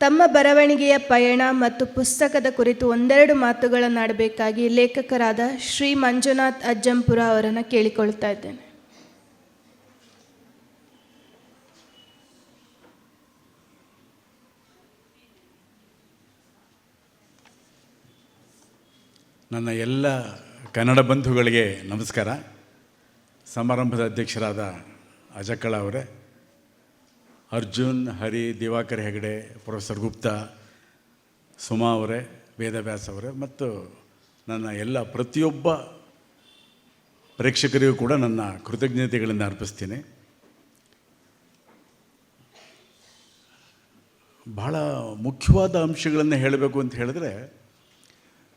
ತಮ್ಮ ಬರವಣಿಗೆಯ ಪಯಣ ಮತ್ತು ಪುಸ್ತಕದ ಕುರಿತು ಒಂದೆರಡು ಮಾತುಗಳನ್ನಾಡಬೇಕಾಗಿ ಲೇಖಕರಾದ ಶ್ರೀ ಮಂಜುನಾಥ್ ಅಜ್ಜಂಪುರ ಅವರನ್ನು ಕೇಳಿಕೊಳ್ತಾ ಇದ್ದೇನೆ. ನನ್ನ ಎಲ್ಲ ಕನ್ನಡ ಬಂಧುಗಳಿಗೆ ನಮಸ್ಕಾರ. ಸಮಾರಂಭದ ಅಧ್ಯಕ್ಷರಾದ ಅಜಕ್ಕಳ ಅವರೇ. ಅರ್ಜುನ್, ಹರಿ, ದಿವಾಕರ್ ಹೆಗಡೆ, ಪ್ರೊಫೆಸರ್ ಗುಪ್ತಾ, ಸುಮಾ ಅವರೇ, ವೇದವ್ಯಾಸ ಅವರೇ, ಮತ್ತು ನನ್ನ ಎಲ್ಲ ಪ್ರತಿಯೊಬ್ಬ ಪ್ರೇಕ್ಷಕರಿಗೂ ಕೂಡ ನನ್ನ ಕೃತಜ್ಞತೆಗಳನ್ನು ಅರ್ಪಿಸ್ತೀನಿ. ಬಹಳ ಮುಖ್ಯವಾದ ಅಂಶಗಳನ್ನು ಹೇಳಬೇಕು ಅಂತ ಹೇಳಿದ್ರೆ,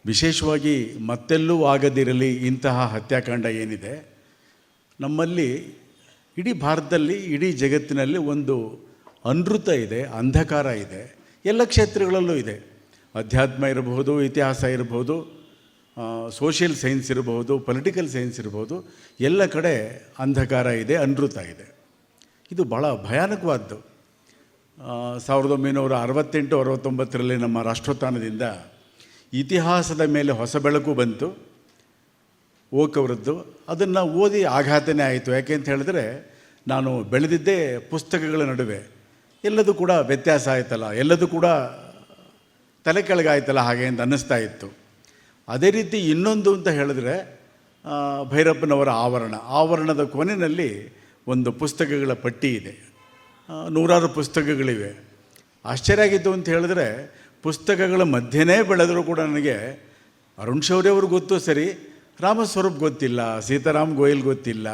ವಿಶೇಷವಾಗಿ ಮತ್ತೆಲ್ಲೂ ಆಗದಿರಲಿ ಇಂತಹ ಹತ್ಯಾಕಾಂಡ ಏನಿದೆ, ನಮ್ಮಲ್ಲಿ ಇಡೀ ಭಾರತದಲ್ಲಿ, ಇಡೀ ಜಗತ್ತಿನಲ್ಲಿ ಒಂದು ಅನೃತ ಇದೆ, ಅಂಧಕಾರ ಇದೆ. ಎಲ್ಲ ಕ್ಷೇತ್ರಗಳಲ್ಲೂ ಇದೆ. ಅಧ್ಯಾತ್ಮ ಇರಬಹುದು, ಇತಿಹಾಸ ಇರಬಹುದು ಸೋಷಿಯಲ್ ಸೈನ್ಸ್ ಇರಬಹುದು ಪೊಲಿಟಿಕಲ್ ಸೈನ್ಸ್ ಇರಬಹುದು, ಎಲ್ಲ ಕಡೆ ಅಂಧಕಾರ ಇದೆ, ಅನೃತ ಇದೆ. ಇದು ಭಾಳ ಭಯಾನಕವಾದ್ದು. ಸಾವಿರದ ಒಂಬೈನೂರ ಅರವತ್ತೆಂಟು, ಅರವತ್ತೊಂಬತ್ತರಲ್ಲಿ ನಮ್ಮ ರಾಷ್ಟ್ರೋತ್ಥಾನದಿಂದ ಇತಿಹಾಸದ ಮೇಲೆ ಹೊಸ ಬೆಳಕು ಬಂತು. ಓಕ್ ಅವರದ್ದು ಅದನ್ನು ಓದಿ ಆಘಾತನೇ ಆಯಿತು. ಯಾಕೆ ಅಂತ ಹೇಳಿದ್ರೆ, ನಾನು ಬೆಳೆದಿದ್ದೇ ಪುಸ್ತಕಗಳ ನಡುವೆ. ಎಲ್ಲದೂ ಕೂಡ ವ್ಯತ್ಯಾಸ ಆಯ್ತಲ್ಲ, ಎಲ್ಲದೂ ಕೂಡ ತಲೆ ಕೆಳಗಾಯ್ತಲ್ಲ ಹಾಗೆ ಅಂತ ಅನ್ನಿಸ್ತಾ ಇತ್ತು. ಅದೇ ರೀತಿ ಇನ್ನೊಂದು ಅಂತ ಹೇಳಿದ್ರೆ ಭೈರಪ್ಪನವರ ಆವರಣ. ಆವರಣದ ಕೊನೆಯಲ್ಲಿ ಒಂದು ಪುಸ್ತಕಗಳ ಪಟ್ಟಿ ಇದೆ. ನೂರಾರು ಪುಸ್ತಕಗಳಿವೆ. ಆಶ್ಚರ್ಯ ಆಗಿತ್ತು ಅಂತ ಹೇಳಿದ್ರೆ, ಪುಸ್ತಕಗಳ ಮಧ್ಯೆನೇ ಬೆಳೆದರೂ ಕೂಡ ನನಗೆ ಅರುಣ್ ಶೌರ್ಯ ಅವರು ಗೊತ್ತು ಸರಿ ರಾಮಸ್ವರೂಪ್ ಗೊತ್ತಿಲ್ಲ, ಸೀತಾರಾಮ್ ಗೋಯಲ್ ಗೊತ್ತಿಲ್ಲ.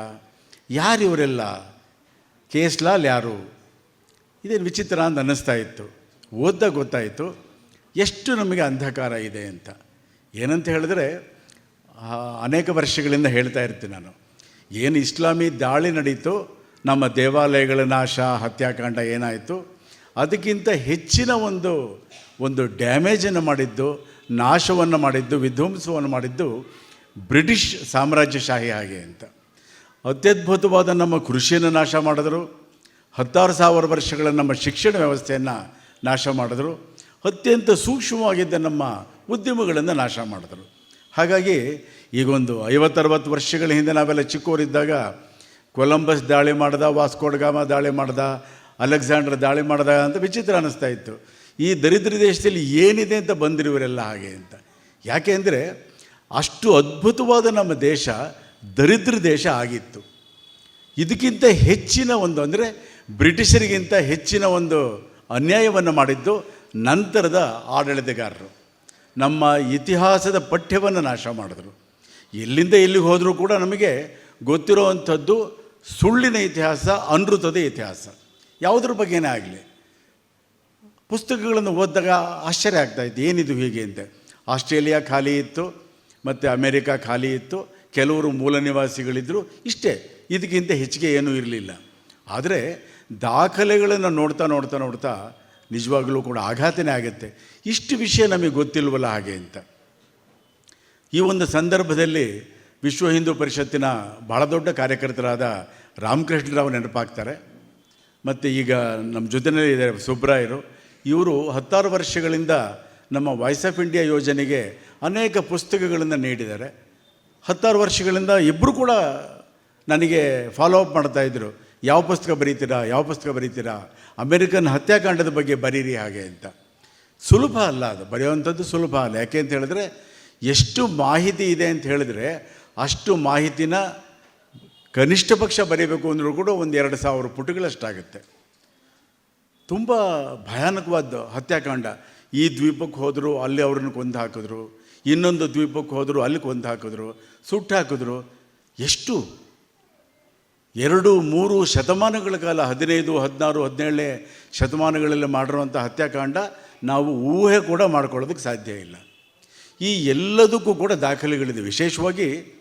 ಯಾರು ಇವರೆಲ್ಲ? ಕೇಸ್ಲಾಲ್ ಯಾರು? ಇದೇನು ವಿಚಿತ್ರ ಅಂತ ಅನ್ನಿಸ್ತಾ ಇತ್ತು. ಓದ್ದಾಗ ಗೊತ್ತಾಯಿತು. ಎಷ್ಟು ನಮಗೆ ಅಂಧಕಾರ ಇದೆ ಅಂತ. ಏನಂತ ಹೇಳಿದ್ರೆ ಅನೇಕ ವರ್ಷಗಳಿಂದ ಹೇಳ್ತಾ ಇರ್ತೀನಿ ನಾನು. ಏನು ಇಸ್ಲಾಮಿ ದಾಳಿ ನಡೀತು, ನಮ್ಮ ದೇವಾಲಯಗಳ ನಾಶ, ಹತ್ಯಾಕಾಂಡ ಏನಾಯಿತು, ಅದಕ್ಕಿಂತ ಹೆಚ್ಚಿನ ಒಂದು ಒಂದು ಡ್ಯಾಮೇಜನ್ನು ಮಾಡಿದ್ದು, ನಾಶವನ್ನು ಮಾಡಿದ್ದು, ವಿಧ್ವಂಸವನ್ನು ಮಾಡಿದ್ದು ಬ್ರಿಟಿಷ್ ಸಾಮ್ರಾಜ್ಯಶಾಹಿ ಹಾಗೆ ಅಂತ. ಅತ್ಯದ್ಭುತವಾದ ನಮ್ಮ ಕೃಷಿಯನ್ನು ನಾಶ ಮಾಡಿದ್ರು. ಹತ್ತಾರು ಸಾವಿರ ವರ್ಷಗಳ ನಮ್ಮ ಶಿಕ್ಷಣ ವ್ಯವಸ್ಥೆಯನ್ನು ನಾಶ ಮಾಡಿದ್ರು. ಅತ್ಯಂತ ಸೂಕ್ಷ್ಮವಾಗಿದ್ದ ನಮ್ಮ ಉದ್ಯಮಗಳನ್ನು ನಾಶ ಮಾಡಿದ್ರು. ಹಾಗಾಗಿ ಈಗೊಂದು ಐವತ್ತರವತ್ತು ವರ್ಷಗಳ ಹಿಂದೆ ನಾವೆಲ್ಲ ಚಿಕ್ಕವರಿದ್ದಾಗ ಕೊಲಂಬಸ್ ದಾಳಿ ಮಾಡ್ದ ವಾಸ್ಕೋಡ್ಗಾಮ ದಾಳಿ ಮಾಡ್ದ, ಅಲೆಕ್ಸಾಂಡರ್ ದಾಳಿ ಮಾಡ್ದ ಅಂತ ವಿಚಿತ್ರ ಅನ್ನಿಸ್ತಾ ಇತ್ತು. ಈ ದರಿದ್ರ ದೇಶದಲ್ಲಿ ಏನಿದೆ ಅಂತ ಬಂದಿರುವರೆಲ್ಲ ಹಾಗೆ ಅಂತ. ಯಾಕೆ ಅಂದರೆ ಅಷ್ಟು ಅದ್ಭುತವಾದ ನಮ್ಮ ದೇಶ ದರಿದ್ರ ದೇಶ ಆಗಿತ್ತು. ಇದಕ್ಕಿಂತ ಹೆಚ್ಚಿನ ಒಂದು ಅಂದರೆ ಬ್ರಿಟಿಷರಿಗಿಂತ ಹೆಚ್ಚಿನ ಒಂದು ಅನ್ಯಾಯವನ್ನು ಮಾಡಿದ್ದು ನಂತರದ ಆಡಳಿತಗಾರರು. ನಮ್ಮ ಇತಿಹಾಸದ ಪಠ್ಯವನ್ನು ನಾಶ ಮಾಡಿದ್ರು. ಎಲ್ಲಿಂದ ಎಲ್ಲಿಗೆ ಹೋದರೂ ಕೂಡ ನಮಗೆ ಗೊತ್ತಿರುವಂಥದ್ದು ಸುಳ್ಳಿನ ಇತಿಹಾಸ, ಅನೃತದ ಇತಿಹಾಸ. ಯಾವುದ್ರ ಬಗ್ಗೆನೇ ಆಗಲಿ. ಪುಸ್ತಕಗಳನ್ನು ಓದಿದಾಗ ಆಶ್ಚರ್ಯ ಆಗ್ತಾಯಿತ್ತು ಏನಿದು ಹೀಗೆ ಅಂತ. ಆಸ್ಟ್ರೇಲಿಯಾ ಖಾಲಿ ಇತ್ತು. ಮತ್ತು ಅಮೇರಿಕಾ ಖಾಲಿ ಇತ್ತು, ಕೆಲವರು ಮೂಲ ನಿವಾಸಿಗಳಿದ್ದರು ಇಷ್ಟೇ. ಇದಕ್ಕಿಂತ ಹೆಚ್ಚಿಗೆ ಏನೂ ಇರಲಿಲ್ಲ. ಆದರೆ ದಾಖಲೆಗಳನ್ನು ನೋಡ್ತಾ ನೋಡ್ತಾ ನೋಡ್ತಾ ನಿಜವಾಗಲೂ ಕೂಡ ಆಘಾತನೇ ಆಗುತ್ತೆ. ಇಷ್ಟು ವಿಷಯ ನಮಗೆ ಗೊತ್ತಿಲ್ವಲ್ಲ ಹಾಗೆ ಅಂತ. ಈ ಒಂದು ಸಂದರ್ಭದಲ್ಲಿ ವಿಶ್ವ ಹಿಂದೂ ಪರಿಷತ್ತಿನ ಭಾಳ ದೊಡ್ಡ ಕಾರ್ಯಕರ್ತರಾದ ರಾಮಕೃಷ್ಣರಾವ್ ನೆನಪಾಗ್ತಾರೆ. ಮತ್ತು ಈಗ ನಮ್ಮ ಜೊತೆಯಲ್ಲಿ ಇದ್ದಾರೆ ಸುಬ್ರಾಯರು. ಇವರು ಹತ್ತಾರು ವರ್ಷಗಳಿಂದ ನಮ್ಮ ವಾಯ್ಸ್ ಆಫ್ ಇಂಡಿಯಾ ಯೋಜನೆಗೆ ಅನೇಕ ಪುಸ್ತಕಗಳನ್ನು ನೀಡಿದ್ದಾರೆ. ಹತ್ತಾರು ವರ್ಷಗಳಿಂದ ಇಬ್ಬರು ಕೂಡ ನನಗೆ ಫಾಲೋ ಅಪ್ ಮಾಡ್ತಾಯಿದ್ರು ಯಾವ ಪುಸ್ತಕ ಬರೀತೀರಾ, ಯಾವ ಪುಸ್ತಕ ಬರೀತೀರಾ ಅಮೆರಿಕನ್ ಹತ್ಯಾಕಾಂಡದ ಬಗ್ಗೆ ಬರೀರಿ ಹಾಗೆ ಅಂತ. ಸುಲಭ ಅಲ್ಲ ಅದು, ಬರೆಯುವಂಥದ್ದು ಸುಲಭ ಅಲ್ಲ. ಯಾಕೆ ಅಂತ ಹೇಳಿದ್ರೆ, ಎಷ್ಟು ಮಾಹಿತಿ ಇದೆ ಅಂತ ಹೇಳಿದ್ರೆ, ಅಷ್ಟು ಮಾಹಿತಿನ ಕನಿಷ್ಠ ಪಕ್ಷ ಬರೀಬೇಕು ಅಂದರೂ ಕೂಡ ಒಂದು ಎರಡು ಸಾವಿರ ಪುಟಗಳಷ್ಟಾಗುತ್ತೆ. ತುಂಬ ಭಯಾನಕವಾದ ಹತ್ಯಾಕಾಂಡ. ಈ ದ್ವೀಪಕ್ಕೆ ಹೋದರು ಅಲ್ಲಿ ಅವ್ರನ್ನ ಕೊಂದು ಹಾಕಿದ್ರು, ಇನ್ನೊಂದು ದ್ವೀಪಕ್ಕೆ ಹೋದರು ಅಲ್ಲಿ ಕೊಂದು ಹಾಕಿದ್ರು, ಸುಟ್ಟು ಹಾಕಿದ್ರು. ಎಷ್ಟು? ಎರಡು, ಮೂರು ಶತಮಾನಗಳ ಕಾಲ, ಹದಿನೈದು, ಹದಿನಾರು, ಹದಿನೇಳನೇ ಶತಮಾನಗಳಲ್ಲಿ ಮಾಡಿರುವಂಥ ಹತ್ಯಾಕಾಂಡ ನಾವು ಊಹೆ ಕೂಡ ಮಾಡ್ಕೊಳ್ಳೋದಕ್ಕೆ ಸಾಧ್ಯ ಇಲ್ಲ. ಈ ಎಲ್ಲದಕ್ಕೂ ಕೂಡ ದಾಖಲೆಗಳಿದೆ. ವಿಶೇಷವಾಗಿ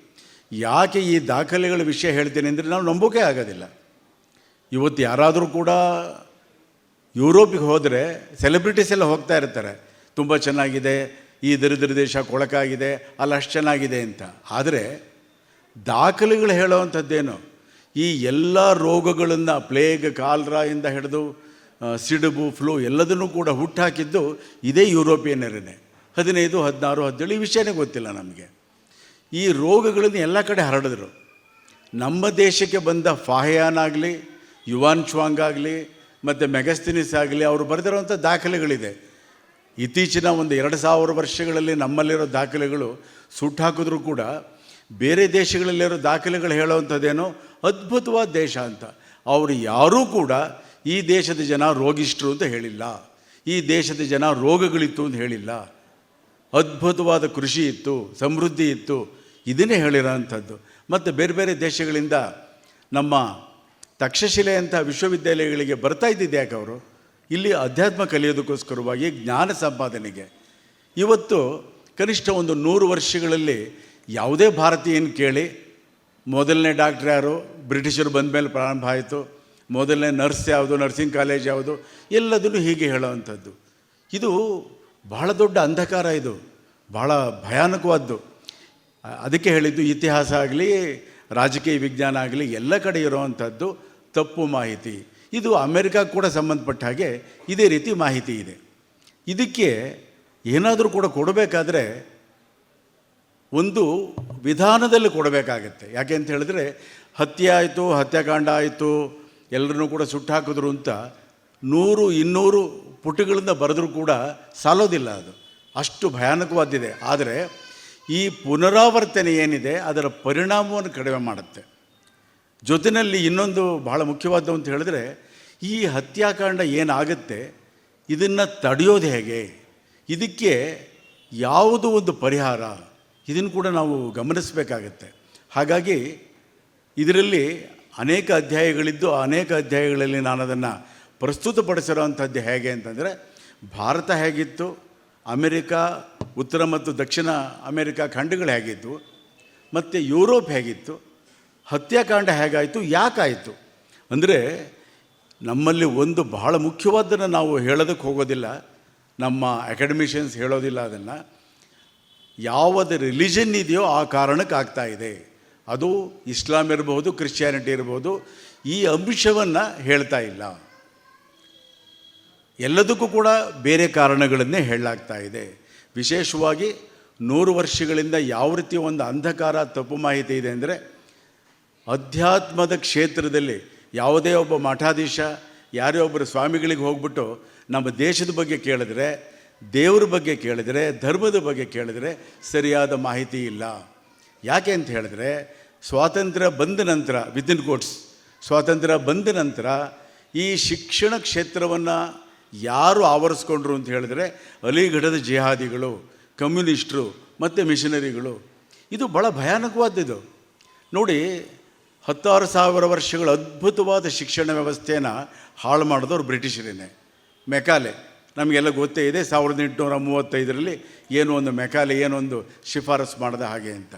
ಯಾಕೆ ಈ ದಾಖಲೆಗಳ ವಿಷಯ ಹೇಳ್ತೇನೆ ಅಂದರೆ ನಾವು ನಂಬೋಕೆ ಆಗೋದಿಲ್ಲ. ಇವತ್ತು ಯಾರಾದರೂ ಕೂಡ ಯುರೋಪಿಗೆ ಹೋದರೆ ಸೆಲೆಬ್ರಿಟೀಸ್ ಎಲ್ಲ ಹೋಗ್ತಾ ಇರ್ತಾರೆ. ತುಂಬ ಚೆನ್ನಾಗಿದೆ, ಈ ದರಿದ್ರ ದೇಶ ಕೊಳಕಾಗಿದೆ, ಅಲ್ಲಿ ಅಷ್ಟು ಚೆನ್ನಾಗಿದೆ ಅಂತ. ಆದರೆ ದಾಖಲೆಗಳು ಹೇಳುವಂಥದ್ದೇನು? ಈ ಎಲ್ಲ ರೋಗಗಳನ್ನು ಪ್ಲೇಗ್ ಕಾಲ್ರಾಯಿಂದ ಹಿಡಿದು ಸಿಡುಬು, ಫ್ಲೂ ಎಲ್ಲದನ್ನೂ ಕೂಡ ಹುಟ್ಟಾಕಿದ್ದು ಇದೇ ಯುರೋಪಿಯನ್ನರೇ ಹದಿನೈದು, ಹದಿನಾರು, ಹದಿನೇಳು ಈ ವಿಷಯನೇ ಗೊತ್ತಿಲ್ಲ ನಮಗೆ. ಈ ರೋಗಗಳನ್ನು ಎಲ್ಲ ಕಡೆ ಹರಡಿದ್ರು. ನಮ್ಮ ದೇಶಕ್ಕೆ ಬಂದ ಫಾಹಯಾನ್ ಆಗಲಿ, ಯುವಾನ್ ಚ್ವಾಂಗ್ ಆಗಲಿ ಮತ್ತು ಮೆಗಸ್ತಿನಿಸ್ ಆಗಲಿ, ಅವರು ಬರೆದಿರುವಂಥ ದಾಖಲೆಗಳಿದೆ. ಇತ್ತೀಚಿನ ಒಂದು ಎರಡು ಸಾವಿರ ವರ್ಷಗಳಲ್ಲಿ ನಮ್ಮಲ್ಲಿರೋ ದಾಖಲೆಗಳು ಸುಟ್ಟಾಕಿದ್ರೂ ಕೂಡ ಬೇರೆ ದೇಶಗಳಲ್ಲಿರೋ ದಾಖಲೆಗಳು ಹೇಳೋವಂಥದ್ದೇನೋ ಅದ್ಭುತವಾದ ದೇಶ ಅಂತ. ಅವರು ಯಾರೂ ಕೂಡ ಈ ದೇಶದ ಜನ ರೋಗಿಷ್ಟರು ಅಂತ ಹೇಳಿಲ್ಲ. ಈ ದೇಶದ ಜನ ರೋಗಗಳಿತ್ತು ಅಂತ ಹೇಳಿಲ್ಲ. ಅದ್ಭುತವಾದ ಕೃಷಿ ಇತ್ತು, ಸಮೃದ್ಧಿ ಇತ್ತು, ಇದನ್ನೇ ಹೇಳಿರೋವಂಥದ್ದು ಮತ್ತು ಬೇರೆ ಬೇರೆ ದೇಶಗಳಿಂದ ನಮ್ಮ ತಕ್ಷಶಿಲೆ ಅಂತ ವಿಶ್ವವಿದ್ಯಾಲಯಗಳಿಗೆ ಬರ್ತಾ ಇದ್ದಿದ್ದು ಯಾಕೆ ಅವರು? ಇಲ್ಲಿ ಅಧ್ಯಾತ್ಮ ಕಲಿಯೋದಕ್ಕೋಸ್ಕರವಾಗಿ ಜ್ಞಾನ ಸಂಪಾದನೆಗೆ. ಇವತ್ತು ಕನಿಷ್ಠ ಒಂದು ನೂರು ವರ್ಷಗಳಲ್ಲಿ ಯಾವುದೇ ಭಾರತೀಯನ ಕೇಳಿ, ಮೊದಲನೇ ಡಾಕ್ಟ್ರ್ ಯಾರು? ಬ್ರಿಟಿಷರು ಬಂದ ಮೇಲೆ ಪ್ರಾರಂಭ ಆಯಿತು. ಮೊದಲನೇ ನರ್ಸ್ ಯಾವುದು? ನರ್ಸಿಂಗ್ ಕಾಲೇಜ್ ಯಾವುದು? ಎಲ್ಲದನ್ನು ಹೀಗೆ ಹೇಳೋವಂಥದ್ದು. ಇದು ಬಹಳ ದೊಡ್ಡ ಅಂಧಕಾರ ಇದು. ಬಹಳ ಭಯಾನಕವಾದ್ದು. ಅದಕ್ಕೆ ಹೇಳಿದ್ದು ಇತಿಹಾಸ ಆಗಲಿ, ರಾಜಕೀಯ ವಿಜ್ಞಾನ ಆಗಲಿ, ಎಲ್ಲ ಕಡೆ ಇರುವಂಥದ್ದು. ತಪ್ಪು ಮಾಹಿತಿ. ಇದು ಅಮೇರಿಕಾ ಕೂಡ ಸಂಬಂಧಪಟ್ಟ ಹಾಗೆ ಇದೇ ರೀತಿ ಮಾಹಿತಿ ಇದೆ. ಇದಕ್ಕೆ ಏನಾದರೂ ಕೂಡ ಕೊಡಬೇಕಾದ್ರೆ ಒಂದು ವಿಧಾನದಲ್ಲಿ ಕೊಡಬೇಕಾಗತ್ತೆ. ಯಾಕೆ ಅಂತ ಹೇಳಿದ್ರೆ ಹತ್ಯೆ ಆಯಿತು, ಹತ್ಯಾಕಾಂಡ ಆಯಿತು, ಎಲ್ಲರನ್ನೂ ಕೂಡ ಸುಟ್ಟು ಹಾಕಿದ್ರು ಅಂತ ನೂರು, ಇನ್ನೂರು ಪುಟಗಳಿಂದ ಬರೆದರೂ ಕೂಡ ಸಾಲೋದಿಲ್ಲ ಅದು. ಅಷ್ಟು ಭಯಾನಕವಾದಿದೆ ಆದರೆ ಈ ಪುನರಾವರ್ತನೆ ಏನಿದೆ ಅದರ ಪರಿಣಾಮವನ್ನು ಕಡಿಮೆ ಮಾಡುತ್ತೆ. ಜೊತೆಯಲ್ಲಿ ಇನ್ನೊಂದು ಬಹಳ ಮುಖ್ಯವಾದ್ದು ಅಂತ ಹೇಳಿದ್ರೆ, ಈ ಹತ್ಯಾಕಾಂಡ ಏನಾಗುತ್ತೆ, ಇದನ್ನು ತಡೆಯೋದು ಹೇಗೆ, ಇದಕ್ಕೆ ಯಾವುದು ಒಂದು ಪರಿಹಾರ, ಇದನ್ನು ಕೂಡ ನಾವು ಗಮನಿಸಬೇಕಾಗತ್ತೆ. ಹಾಗಾಗಿ ಇದರಲ್ಲಿ ಅನೇಕ ಅಧ್ಯಾಯಗಳಿದ್ದು ಅನೇಕ ಅಧ್ಯಾಯಗಳಲ್ಲಿ ನಾನು ಅದನ್ನು ಪ್ರಸ್ತುತಪಡಿಸಿರೋವಂಥದ್ದು ಹೇಗೆ ಅಂತಂದರೆ, ಭಾರತ ಹೇಗಿತ್ತು, ಅಮೆರಿಕ, ಉತ್ತರ ಮತ್ತು ದಕ್ಷಿಣ ಅಮೆರಿಕ ಖಂಡಗಳು ಹೇಗಿತ್ತು ಮತ್ತು ಯುರೋಪ್ ಹೇಗಿತ್ತು ಹತ್ಯಾಕಾಂಡ ಹೇಗಾಯಿತು, ಯಾಕಾಯಿತು? ಅಂದರೆ ನಮ್ಮಲ್ಲಿ ಒಂದು ಬಹಳ ಮುಖ್ಯವಾದ್ದನ್ನು ನಾವು ಹೇಳೋದಕ್ಕೆ ಹೋಗೋದಿಲ್ಲ, ನಮ್ಮ ಅಕಾಡೆಮಿಷಿಯನ್ಸ್ ಹೇಳೋದಿಲ್ಲ ಅದನ್ನು. ಯಾವುದು ರಿಲಿಜನ್ ಇದೆಯೋ ಆ ಕಾರಣಕ್ಕೆ ಆಗ್ತಾ ಇದೆ. ಅದು ಇಸ್ಲಾಂ ಇರ್ಬೋದು ಕ್ರಿಶ್ಚಿಯಾನಿಟಿ ಇರ್ಬೋದು, ಈ ಅಂಶವನ್ನು ಹೇಳ್ತಾ ಇಲ್ಲ. ಎಲ್ಲದಕ್ಕೂ ಕೂಡ ಬೇರೆ ಕಾರಣಗಳನ್ನೇ ಹೇಳಲಾಗ್ತಾ ಇದೆ. ವಿಶೇಷವಾಗಿ ನೂರು ವರ್ಷಗಳಿಂದ ಯಾವ ರೀತಿ ಒಂದು ಅಂಧಕಾರ, ತಪ್ಪು ಮಾಹಿತಿ ಇದೆ ಅಂದರೆ ಅಧ್ಯಾತ್ಮದ ಕ್ಷೇತ್ರದಲ್ಲಿ ಯಾವುದೇ ಒಬ್ಬ ಮಠಾಧೀಶ, ಯಾರೇ ಒಬ್ಬರು ಸ್ವಾಮಿಗಳಿಗೆ ಹೋಗ್ಬಿಟ್ಟು ನಮ್ಮ ದೇಶದ ಬಗ್ಗೆ ಕೇಳಿದ್ರೆ, ದೇವ್ರ ಬಗ್ಗೆ ಕೇಳಿದರೆ, ಧರ್ಮದ ಬಗ್ಗೆ ಕೇಳಿದರೆ ಸರಿಯಾದ ಮಾಹಿತಿ ಇಲ್ಲ. ಯಾಕೆ ಅಂತ ಹೇಳಿದ್ರೆ, ಸ್ವಾತಂತ್ರ್ಯ ಬಂದ ನಂತರ ವಿದಿನ್ ಕೋಟ್ಸ್ ಸ್ವಾತಂತ್ರ್ಯ ಬಂದ ನಂತರ ಈ ಶಿಕ್ಷಣ ಕ್ಷೇತ್ರವನ್ನು ಯಾರು ಆವರಿಸ್ಕೊಂಡ್ರು ಅಂತ ಹೇಳಿದ್ರೆ, ಅಲಿಗಢದ ಜಿಹಾದಿಗಳು, ಕಮ್ಯುನಿಸ್ಟ್ರು ಮತ್ತು ಮಿಷನರಿಗಳು. ಇದು ಭಾಳ ಭಯಾನಕವಾದದ್ದು ನೋಡಿ ಹತ್ತಾರು ಸಾವಿರ ವರ್ಷಗಳ ಅದ್ಭುತವಾದ ಶಿಕ್ಷಣ ವ್ಯವಸ್ಥೆಯನ್ನು ಹಾಳು ಮಾಡಿದವರು ಬ್ರಿಟಿಷರೇನೆ. ಮೆಕಾಲೆ. ನಮಗೆಲ್ಲ ಗೊತ್ತೇ ಇದೆ, ಸಾವಿರದ ಎಂಟುನೂರ ಮೂವತ್ತೈದರಲ್ಲಿ ಏನೋ ಒಂದು ಮೆಕಾಲೆ ಏನೊಂದು ಶಿಫಾರಸು ಮಾಡಿದ ಹಾಗೆ ಅಂತ.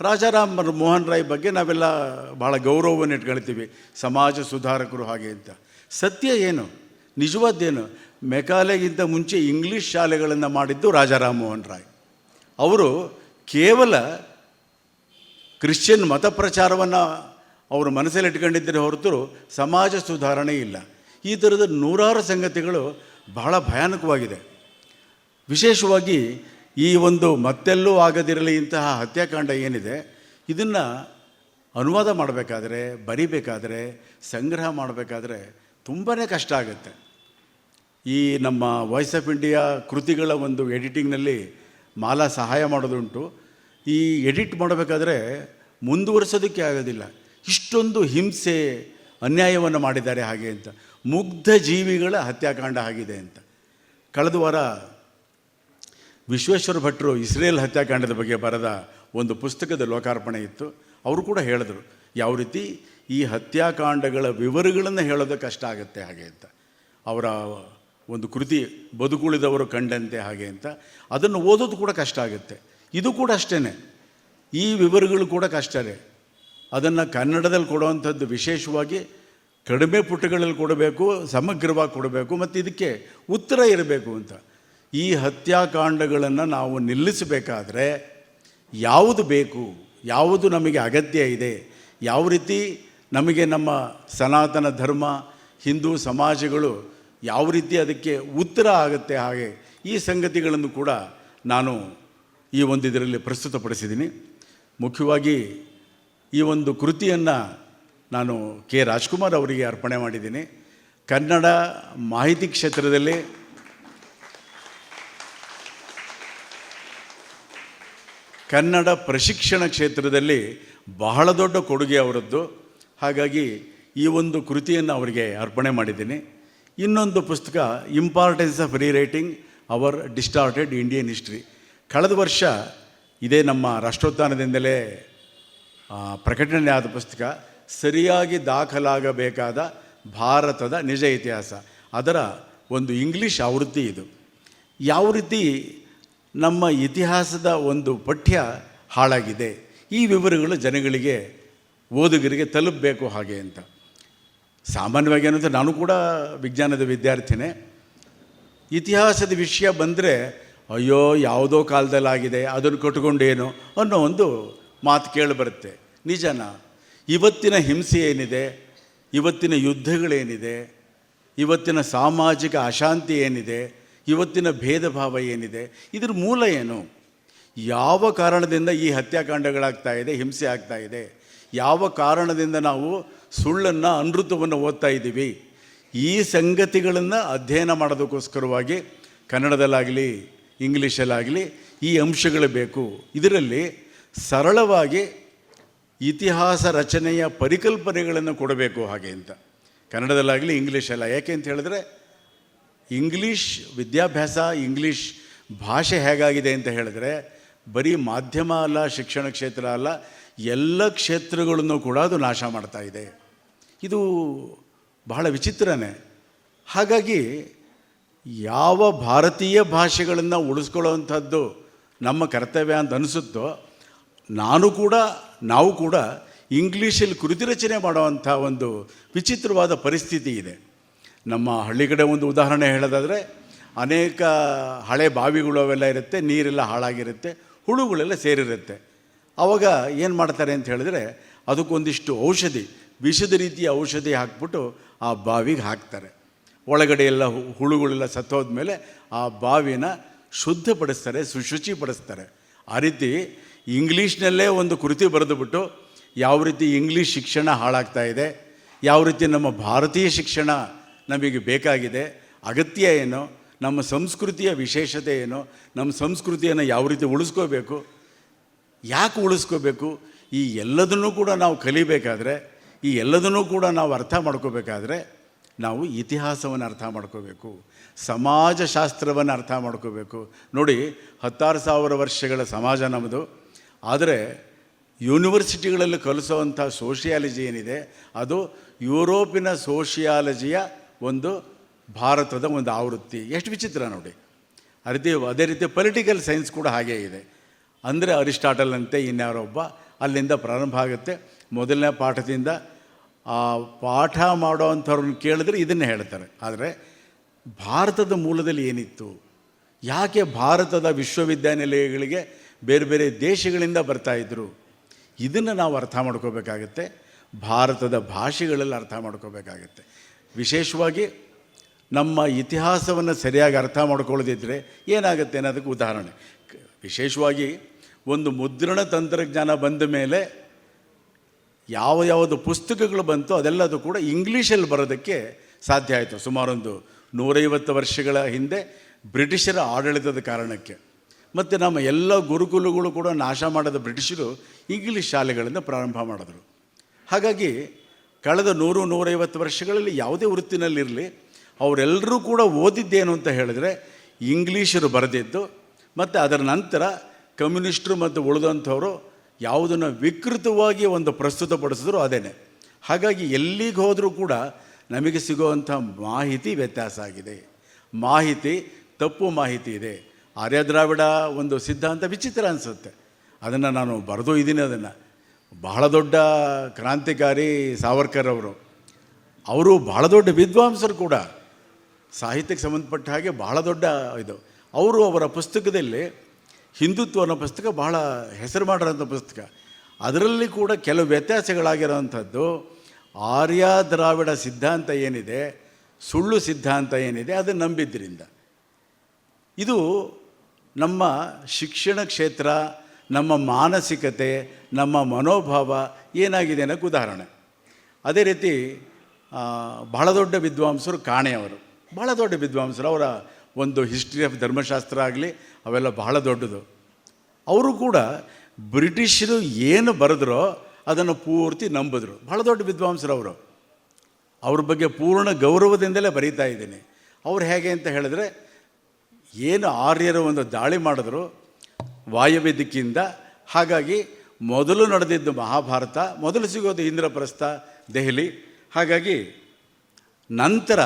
ರಾಜಾರಾಮ್ ಮೋಹನ್ ರಾಯ್ ಬಗ್ಗೆ ನಾವೆಲ್ಲ ಭಾಳ ಗೌರವವನ್ನು ಇಟ್ಕೊಳ್ತೀವಿ, ಸಮಾಜ ಸುಧಾರಕರು ಹಾಗೆ ಅಂತ. ಸತ್ಯ ಏನು? ನಿಜವಾದ್ದೇನು? ಮೆಕಾಲೆಗಿಂತ ಮುಂಚೆ ಇಂಗ್ಲೀಷ್ ಶಾಲೆಗಳನ್ನು ಮಾಡಿದ್ದು ರಾಜಾರಾಮ್ ಮೋಹನ್ ರಾಯ್. ಅವರು ಕೇವಲ ಕ್ರಿಶ್ಚಿಯನ್ ಮತ ಪ್ರಚಾರವನ್ನು ಅವರು ಮನಸ್ಸಲ್ಲಿ ಇಟ್ಕೊಂಡಿದ್ದರೆ ಹೊರತು ಸಮಾಜ ಸುಧಾರಣೆ ಇಲ್ಲ. ಈ ಥರದ ನೂರಾರು ಸಂಗತಿಗಳು ಬಹಳ ಭಯಾನಕವಾಗಿದೆ. ವಿಶೇಷವಾಗಿ ಈ ಒಂದು ಮತ್ತೆಲ್ಲೂ ಆಗದಿರಲಿ ಇಂತಹ ಹತ್ಯಾಕಾಂಡ ಏನಿದೆ, ಇದನ್ನು ಅನುವಾದ ಮಾಡಬೇಕಾದ್ರೆ, ಬರಿಬೇಕಾದ್ರೆ, ಸಂಗ್ರಹ ಮಾಡಬೇಕಾದ್ರೆ ತುಂಬಾ ಕಷ್ಟ ಆಗುತ್ತೆ. ಈ ನಮ್ಮ ವಾಯ್ಸ್ ಆಫ್ ಇಂಡಿಯಾ ಕೃತಿಗಳ ಒಂದು ಎಡಿಟಿಂಗ್ನಲ್ಲಿ ಮಾಲಾ ಸಹಾಯ ಮಾಡೋದುಂಟು. ಈ ಎಡಿಟ್ ಮಾಡಬೇಕಾದ್ರೆ ಮುಂದುವರಿಸೋದಕ್ಕೆ ಆಗೋದಿಲ್ಲ. ಇಷ್ಟೊಂದು ಹಿಂಸೆ, ಅನ್ಯಾಯವನ್ನು ಮಾಡಿದ್ದಾರೆ ಹಾಗೆ ಅಂತ. ಮುಗ್ಧ ಜೀವಿಗಳ ಹತ್ಯಾಕಾಂಡ ಆಗಿದೆ ಅಂತ. ಕಳೆದ ವಾರ ವಿಶ್ವೇಶ್ವರ ಭಟ್ರು ಇಸ್ರೇಲ್ ಹತ್ಯಾಕಾಂಡದ ಬಗ್ಗೆ ಬರೆದ ಒಂದು ಪುಸ್ತಕದ ಲೋಕಾರ್ಪಣೆ ಇತ್ತು. ಅವರು ಕೂಡ ಹೇಳಿದರು, ಯಾವ ರೀತಿ ಈ ಹತ್ಯಾಕಾಂಡಗಳ ವಿವರಗಳನ್ನು ಹೇಳೋದು ಕಷ್ಟ ಆಗುತ್ತೆ ಹಾಗೆ ಅಂತ. ಅವರ ಒಂದು ಕೃತಿ, ಬದುಕುಳಿದವರು ಕಂಡಂತೆ ಹಾಗೆ ಅಂತ. ಅದನ್ನು ಓದೋದು ಕೂಡ ಕಷ್ಟ ಆಗುತ್ತೆ. ಇದು ಕೂಡ ಅಷ್ಟೇ ಈ ವಿವರಗಳು ಕೂಡ ಕಷ್ಟವೇ. ಅದನ್ನು ಕನ್ನಡದಲ್ಲಿ ಕೊಡುವಂಥದ್ದು ವಿಶೇಷವಾಗಿ ಕಡಿಮೆ ಪುಟಗಳಲ್ಲಿ ಕೊಡಬೇಕು, ಸಮಗ್ರವಾಗಿ ಕೊಡಬೇಕು, ಮತ್ತು ಇದಕ್ಕೆ ಉತ್ತರ ಇರಬೇಕು ಅಂತ. ಈ ಹತ್ಯಾಕಾಂಡಗಳನ್ನು ನಾವು ನಿಲ್ಲಿಸಬೇಕಾದ್ರೆ ಯಾವುದು ಬೇಕು, ಯಾವುದು ನಮಗೆ ಅಗತ್ಯ ಇದೆ, ಯಾವ ರೀತಿ ನಮಗೆ ನಮ್ಮ ಸನಾತನ ಧರ್ಮ, ಹಿಂದೂ ಸಮಾಜಗಳು ಯಾವ ರೀತಿ ಅದಕ್ಕೆ ಉತ್ತರ ಆಗುತ್ತೆ ಹಾಗೆ ಈ ಸಂಗತಿಗಳನ್ನು ಕೂಡ ನಾನು ಈ ಒಂದು ಇದರಲ್ಲಿ ಪ್ರಸ್ತುತಪಡಿಸಿದ್ದೀನಿ. ಮುಖ್ಯವಾಗಿ ಈ ಒಂದು ಕೃತಿಯನ್ನು ನಾನು ಕೆ. ರಾಜ್ಕುಮಾರ್ ಅವರಿಗೆ ಅರ್ಪಣೆ ಮಾಡಿದ್ದೀನಿ. ಕನ್ನಡ ಮಾಹಿತಿ ಕ್ಷೇತ್ರದಲ್ಲಿ ಕನ್ನಡ ಪ್ರಶಿಕ್ಷಣ ಕ್ಷೇತ್ರದಲ್ಲಿ ಬಹಳ ದೊಡ್ಡ ಕೊಡುಗೆ ಅವರದ್ದು. ಹಾಗಾಗಿ ಈ ಒಂದು ಕೃತಿಯನ್ನು ಅವರಿಗೆ ಅರ್ಪಣೆ ಮಾಡಿದ್ದೀನಿ. ಇನ್ನೊಂದು ಪುಸ್ತಕ importance of rewriting our distorted Indian history ಕಳೆದ ವರ್ಷ ಇದೇ ನಮ್ಮ ರಾಷ್ಟ್ರೋತ್ಥಾನದಿಂದಲೇ ಪ್ರಕಟಣೆ ಆದ ಪುಸ್ತಕ, ಸರಿಯಾಗಿ ದಾಖಲಾಗಬೇಕಾದ ಭಾರತದ ನಿಜ ಇತಿಹಾಸ. ಅದರ ಒಂದು ಇಂಗ್ಲೀಷ್ ಆವೃತ್ತಿ ಇದು. ಯಾವ ರೀತಿ ನಮ್ಮ ಇತಿಹಾಸದ ಒಂದು ಪಠ್ಯ ಹಾಳಾಗಿದೆ, ಈ ವಿವರಗಳು ಜನಗಳಿಗೆ, ಓದುಗರಿಗೆ ತಲುಪಬೇಕು ಹಾಗೆ ಅಂತ. ಸಾಮಾನ್ಯವಾಗಿ ಏನಂತ ನಾನು ಕೂಡ ವಿಜ್ಞಾನದ ವಿದ್ಯಾರ್ಥಿನೇ. ಇತಿಹಾಸದ ವಿಷಯ ಬಂದರೆ ಅಯ್ಯೋ, ಯಾವುದೋ ಕಾಲದಲ್ಲಾಗಿದೆ, ಅದನ್ನು ಕಟ್ಕೊಂಡೇನು ಅನ್ನೋ ಒಂದು ಮಾತು ಕೇಳಿಬರುತ್ತೆ ನಿಜನ? ಇವತ್ತಿನ ಹಿಂಸೆ ಏನಿದೆ? ಇವತ್ತಿನ ಯುದ್ಧಗಳೇನಿದೆ? ಇವತ್ತಿನ ಸಾಮಾಜಿಕ ಅಶಾಂತಿ ಏನಿದೆ? ಇವತ್ತಿನ ಭೇದ ಭಾವ ಏನಿದೆ? ಇದ್ರ ಮೂಲ ಏನು? ಯಾವ ಕಾರಣದಿಂದ ಈ ಹತ್ಯಾಕಾಂಡಗಳಾಗ್ತಾ ಇದೆ, ಹಿಂಸೆ ಆಗ್ತಾ ಇದೆ? ಯಾವ ಕಾರಣದಿಂದ ನಾವು ಸುಳ್ಳನ್ನು, ಅನೃತವನ್ನು ಓದ್ತಾ ಇದ್ದೀವಿ? ಈ ಸಂಗತಿಗಳನ್ನು ಅಧ್ಯಯನ ಮಾಡೋದಕ್ಕೋಸ್ಕರವಾಗಿ ಕನ್ನಡದಲ್ಲಾಗಲಿ ಇಂಗ್ಲೀಷಲ್ಲಾಗಲಿ ಈ ಅಂಶಗಳು ಬೇಕು. ಇದರಲ್ಲಿ ಸರಳವಾಗಿ ಇತಿಹಾಸ ರಚನೆಯ ಪರಿಕಲ್ಪನೆಗಳನ್ನು ಕೊಡಬೇಕು ಹಾಗೆ ಅಂತ. ಕನ್ನಡದಲ್ಲಾಗಲಿ ಇಂಗ್ಲೀಷಲ್ಲ. ಯಾಕೆ ಅಂತ ಹೇಳಿದ್ರೆ ಇಂಗ್ಲೀಷ್ ವಿದ್ಯಾಭ್ಯಾಸ, ಇಂಗ್ಲೀಷ್ ಭಾಷೆ ಹೇಗಾಗಿದೆ ಅಂತ ಹೇಳಿದ್ರೆ ಬರೀ ಮಾಧ್ಯಮ ಅಲ್ಲ, ಶಿಕ್ಷಣ ಕ್ಷೇತ್ರ ಅಲ್ಲ, ಎಲ್ಲ ಕ್ಷೇತ್ರಗಳನ್ನು ಕೂಡ ಅದು ನಾಶ ಮಾಡ್ತಾ ಇದೆ. ಇದು ಬಹಳ ವಿಚಿತ್ರನೇ. ಹಾಗಾಗಿ ಯಾವ ಭಾರತೀಯ ಭಾಷೆಗಳನ್ನು ಉಳಿಸ್ಕೊಳ್ಳುವಂಥದ್ದು ನಮ್ಮ ಕರ್ತವ್ಯ ಅಂತ ಅನಿಸುತ್ತೋ, ನಾನು ಕೂಡ, ನಾವು ಕೂಡ ಇಂಗ್ಲೀಷಲ್ಲಿ ಕೃತಿ ರಚನೆ ಮಾಡುವಂಥ ಒಂದು ವಿಚಿತ್ರವಾದ ಪರಿಸ್ಥಿತಿ ಇದೆ. ನಮ್ಮ ಹಳ್ಳಿ ಕಡೆ ಒಂದು ಉದಾಹರಣೆ ಹೇಳೋದಾದರೆ, ಅನೇಕ ಹಳೆ ಬಾವಿಗಳು ಅವೆಲ್ಲ ಇರುತ್ತೆ, ನೀರೆಲ್ಲ ಹಾಳಾಗಿರುತ್ತೆ, ಹುಳುಗಳೆಲ್ಲ ಸೇರಿರುತ್ತೆ. ಆವಾಗ ಏನು ಮಾಡ್ತಾರೆ ಅಂತ ಹೇಳಿದ್ರೆ, ಅದಕ್ಕೊಂದಿಷ್ಟು ಔಷಧಿ, ವಿಷದ ರೀತಿಯ ಔಷಧಿ ಹಾಕ್ಬಿಟ್ಟು ಆ ಬಾವಿಗೆ ಹಾಕ್ತಾರೆ. ಒಳಗಡೆ ಎಲ್ಲ ಹುಳುಗಳೆಲ್ಲ ಸತ್ತೋದ ಮೇಲೆ ಆ ಬಾವಿನ ಶುದ್ಧಪಡಿಸ್ತಾರೆ ಸುಶುಚಿಪಡಿಸ್ತಾರೆ ಆ ರೀತಿ ಇಂಗ್ಲೀಷ್ನಲ್ಲೇ ಒಂದು ಕೃತಿ ಬರೆದುಬಿಟ್ಟು ಯಾವ ರೀತಿ ಇಂಗ್ಲೀಷ್ ಶಿಕ್ಷಣ ಹಾಳಾಗ್ತಾ ಇದೆ, ಯಾವ ರೀತಿ ನಮ್ಮ ಭಾರತೀಯ ಶಿಕ್ಷಣ ನಮಗೆ ಬೇಕಾಗಿದೆ, ಅಗತ್ಯ ಏನು, ನಮ್ಮ ಸಂಸ್ಕೃತಿಯ ವಿಶೇಷತೆ ಏನು, ನಮ್ಮ ಸಂಸ್ಕೃತಿಯನ್ನು ಯಾವ ರೀತಿ ಉಳಿಸ್ಕೋಬೇಕು, ಯಾಕೆ ಉಳಿಸ್ಕೋಬೇಕು, ಈ ಎಲ್ಲದನ್ನೂ ಕೂಡ ನಾವು ಕಲಿಬೇಕಾದ್ರೆ, ಈ ಎಲ್ಲದನ್ನೂ ಕೂಡ ನಾವು ಅರ್ಥ ಮಾಡ್ಕೋಬೇಕಾದ್ರೆ ನಾವು ಇತಿಹಾಸವನ್ನು ಅರ್ಥ ಮಾಡ್ಕೋಬೇಕು, ಸಮಾಜಶಾಸ್ತ್ರವನ್ನು ಅರ್ಥ ಮಾಡ್ಕೋಬೇಕು. ನೋಡಿ, ಹತ್ತಾರು ಸಾವಿರ ವರ್ಷಗಳ ಸಮಾಜ ನಮ್ಮದು ಆದರೆ, ಯೂನಿವರ್ಸಿಟಿಗಳಲ್ಲಿ ಕಲಿಸುವಂಥ ಸೋಷಿಯಾಲಜಿ ಏನಿದೆ, ಅದು ಯುರೋಪಿನ ಸೋಷಿಯಾಲಜಿಯ ಒಂದು ಭಾರತದ ಒಂದು ಆವೃತ್ತಿ. ಎಷ್ಟು ವಿಚಿತ್ರ ನೋಡಿ. ಅದೇ ಅದೇ ರೀತಿ ಪೊಲಿಟಿಕಲ್ ಸೈನ್ಸ್ ಕೂಡ ಹಾಗೇ ಇದೆ. ಅಂದರೆ ಅರಿಸ್ಟಾಟಲ್ ಅಂತೆ ಇನ್ಯಾರೊಬ್ಬ ಅಲ್ಲಿಂದ ಪ್ರಾರಂಭ ಆಗುತ್ತೆ. ಮೊದಲನೇ ಪಾಠದಿಂದ ಆ ಪಾಠ ಮಾಡೋವಂಥವ್ರನ್ನ ಕೇಳಿದ್ರೆ ಇದನ್ನೇ ಹೇಳ್ತಾರೆ. ಆದರೆ ಭಾರತದ ಮೂಲದಲ್ಲಿ ಏನಿತ್ತು? ಯಾಕೆ ಭಾರತದ ವಿಶ್ವವಿದ್ಯಾನಿಲಯಗಳಿಗೆ ಬೇರೆ ಬೇರೆ ದೇಶಗಳಿಂದ ಬರ್ತಾಯಿದ್ರು ಇದನ್ನು ನಾವು ಅರ್ಥ ಮಾಡ್ಕೋಬೇಕಾಗತ್ತೆ. ಭಾರತದ ಭಾಷೆಗಳಲ್ಲಿ ಅರ್ಥ ಮಾಡ್ಕೋಬೇಕಾಗತ್ತೆ. ವಿಶೇಷವಾಗಿ ನಮ್ಮ ಇತಿಹಾಸವನ್ನು ಸರಿಯಾಗಿ ಅರ್ಥ ಮಾಡ್ಕೊಳ್ಳೋದಿದ್ದರೆ ಏನಾಗುತ್ತೆ ಅನ್ನೋದಕ್ಕೆ ಉದಾಹರಣೆ. ವಿಶೇಷವಾಗಿ ಒಂದು ಮುದ್ರಣ ತಂತ್ರಜ್ಞಾನ ಬಂದ ಮೇಲೆ ಯಾವ ಯಾವುದು ಪುಸ್ತಕಗಳು ಬಂತು ಅದೆಲ್ಲದು ಕೂಡ ಇಂಗ್ಲೀಷಲ್ಲಿ ಬರೋದಕ್ಕೆ ಸಾಧ್ಯ ಆಯಿತು. ಸುಮಾರೊಂದು ನೂರೈವತ್ತು ವರ್ಷಗಳ ಹಿಂದೆ ಬ್ರಿಟಿಷರ ಆಡಳಿತದ ಕಾರಣಕ್ಕೆ. ಮತ್ತು ನಮ್ಮ ಎಲ್ಲ ಗುರುಕುಲಗಳು ಕೂಡ ನಾಶ ಮಾಡಿದ ಬ್ರಿಟಿಷರು ಇಂಗ್ಲೀಷ್ ಶಾಲೆಗಳಿಂದ ಪ್ರಾರಂಭ ಮಾಡಿದ್ರು. ಹಾಗಾಗಿ ಕಳೆದ ನೂರು, ನೂರೈವತ್ತು ವರ್ಷಗಳಲ್ಲಿ ಯಾವುದೇ ವೃತ್ತಿನಲ್ಲಿರಲಿ, ಅವರೆಲ್ಲರೂ ಕೂಡ ಓದಿದ್ದೇನು ಅಂತ ಹೇಳಿದ್ರೆ ಇಂಗ್ಲೀಷರು ಬರೆದಿದ್ದು, ಮತ್ತು ಅದರ ನಂತರ ಕಮ್ಯುನಿಸ್ಟರು ಮತ್ತು ಉಳಿದಂಥವರು ಯಾವುದನ್ನು ವಿಕೃತವಾಗಿ ಒಂದು ಪ್ರಸ್ತುತಪಡಿಸಿದ್ರು ಅದೇನೆ. ಹಾಗಾಗಿ ಎಲ್ಲಿಗೆ ಹೋದರೂ ಕೂಡ ನಮಗೆ ಸಿಗುವಂಥ ಮಾಹಿತಿ ವ್ಯತ್ಯಾಸ ಆಗಿದೆ. ಮಾಹಿತಿ, ತಪ್ಪು ಮಾಹಿತಿ ಇದೆ. ಆರ್ಯ ದ್ರಾವಿಡ ಒಂದು ಸಿದ್ಧಾಂತ ವಿಚಿತ್ರ ಅನಿಸುತ್ತೆ. ಅದನ್ನು ನಾನು ಬರೆದು ಇದ್ದೀನಿ ಅದನ್ನು. ಬಹಳ ದೊಡ್ಡ ಕ್ರಾಂತಿಕಾರಿ ಸಾವರ್ಕರ್ ಅವರು. ಅವರು ಬಹಳ ದೊಡ್ಡ ವಿದ್ವಾಂಸರು ಕೂಡ. ಸಾಹಿತ್ಯಕ್ಕೆ ಸಂಬಂಧಪಟ್ಟ ಹಾಗೆ ಬಹಳ ದೊಡ್ಡ ಇದು. ಅವರು ಅವರ ಪುಸ್ತಕದಲ್ಲಿ ಹಿಂದುತ್ವ ಅನ್ನೋ ಪುಸ್ತಕ ಬಹಳ ಹೆಸರು ಮಾಡಿರೋಂಥ ಪುಸ್ತಕ. ಅದರಲ್ಲಿ ಕೂಡ ಕೆಲವು ವ್ಯತ್ಯಾಸಗಳಾಗಿರೋವಂಥದ್ದು, ಆರ್ಯ ದ್ರಾವಿಡ ಸಿದ್ಧಾಂತ ಏನಿದೆ, ಸುಳ್ಳು ಸಿದ್ಧಾಂತ ಏನಿದೆ ಅದನ್ನು ನಂಬಿದ್ದರಿಂದ ಇದು ನಮ್ಮ ಶಿಕ್ಷಣ ಕ್ಷೇತ್ರ, ನಮ್ಮ ಮಾನಸಿಕತೆ, ನಮ್ಮ ಮನೋಭಾವ ಏನಾಗಿದೆ ಅನ್ನೋಕ್ಕೆ ಉದಾಹರಣೆ. ಅದೇ ರೀತಿ ಬಹಳ ದೊಡ್ಡ ವಿದ್ವಾಂಸರು ಕಾಣೆಯವರು ಬಹಳ ದೊಡ್ಡ ವಿದ್ವಾಂಸರು. ಅವರ ಒಂದು ಹಿಸ್ಟ್ರಿ ಆಫ್ ಧರ್ಮಶಾಸ್ತ್ರ ಆಗಲಿ ಅವೆಲ್ಲ ಬಹಳ ದೊಡ್ಡದು. ಅವರು ಕೂಡ ಬ್ರಿಟಿಷರು ಏನು ಬರೆದ್ರೋ ಅದನ್ನು ಪೂರ್ತಿ ನಂಬಿದ್ರು. ಬಹಳ ದೊಡ್ಡ ವಿದ್ವಾಂಸರು ಅವರು. ಅವ್ರ ಬಗ್ಗೆ ಪೂರ್ಣ ಗೌರವದಿಂದಲೇ ಬರೀತಾ ಇದ್ದೀನಿ. ಅವ್ರು ಹೇಗೆ ಅಂತ ಹೇಳಿದ್ರೆ, ಏನು ಆರ್ಯರು ಒಂದು ದಾಳಿ ಮಾಡಿದ್ರು ವಾಯವ್ಯ ದಿಕ್ಕಿಂದ ಹಾಗಾಗಿ ಮೊದಲು ನಡೆದಿದ್ದು ಮಹಾಭಾರತ, ಮೊದಲು ಸಿಗೋದು ಇಂದ್ರಪ್ರಸ್ಥ, ದೆಹಲಿ, ಹಾಗಾಗಿ ನಂತರ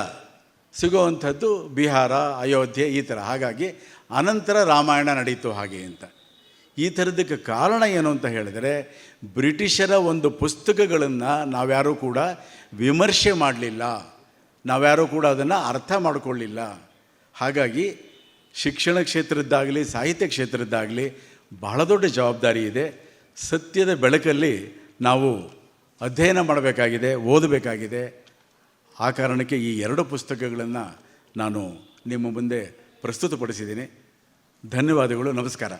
ಸಿಗುವಂಥದ್ದು ಬಿಹಾರ, ಅಯೋಧ್ಯೆ ಈ ಥರ. ಹಾಗಾಗಿ ಅನಂತರ ರಾಮಾಯಣ ನಡೀತು ಹಾಗೆ ಅಂತ. ಈ ಥರದಕ್ಕೆ ಕಾರಣ ಏನು ಅಂತ ಹೇಳಿದರೆ, ಬ್ರಿಟಿಷರ ಒಂದು ಪುಸ್ತಕಗಳನ್ನು ನಾವ್ಯಾರೂ ಕೂಡ ವಿಮರ್ಶೆ ಮಾಡಲಿಲ್ಲ. ನಾವ್ಯಾರೂ ಕೂಡ ಅದನ್ನು ಅರ್ಥ ಮಾಡಿಕೊಳ್ಳಿಲ್ಲ. ಹಾಗಾಗಿ ಶಿಕ್ಷಣ ಕ್ಷೇತ್ರದ್ದಾಗಲಿ, ಸಾಹಿತ್ಯ ಕ್ಷೇತ್ರದ್ದಾಗಲಿ ಬಹಳ ದೊಡ್ಡ ಜವಾಬ್ದಾರಿ ಇದೆ. ಸತ್ಯದ ಬೆಳಕಲ್ಲಿ ನಾವು ಅಧ್ಯಯನ ಮಾಡಬೇಕಾಗಿದೆ, ಓದಬೇಕಾಗಿದೆ. ಆ ಕಾರಣಕ್ಕೆ ಈ ಎರಡು ಪುಸ್ತಕಗಳನ್ನು ನಾನು ನಿಮ್ಮ ಮುಂದೆ ಪ್ರಸ್ತುತಪಡಿಸಿದ್ದೀನಿ. ಧನ್ಯವಾದಗಳು ನಮಸ್ಕಾರ.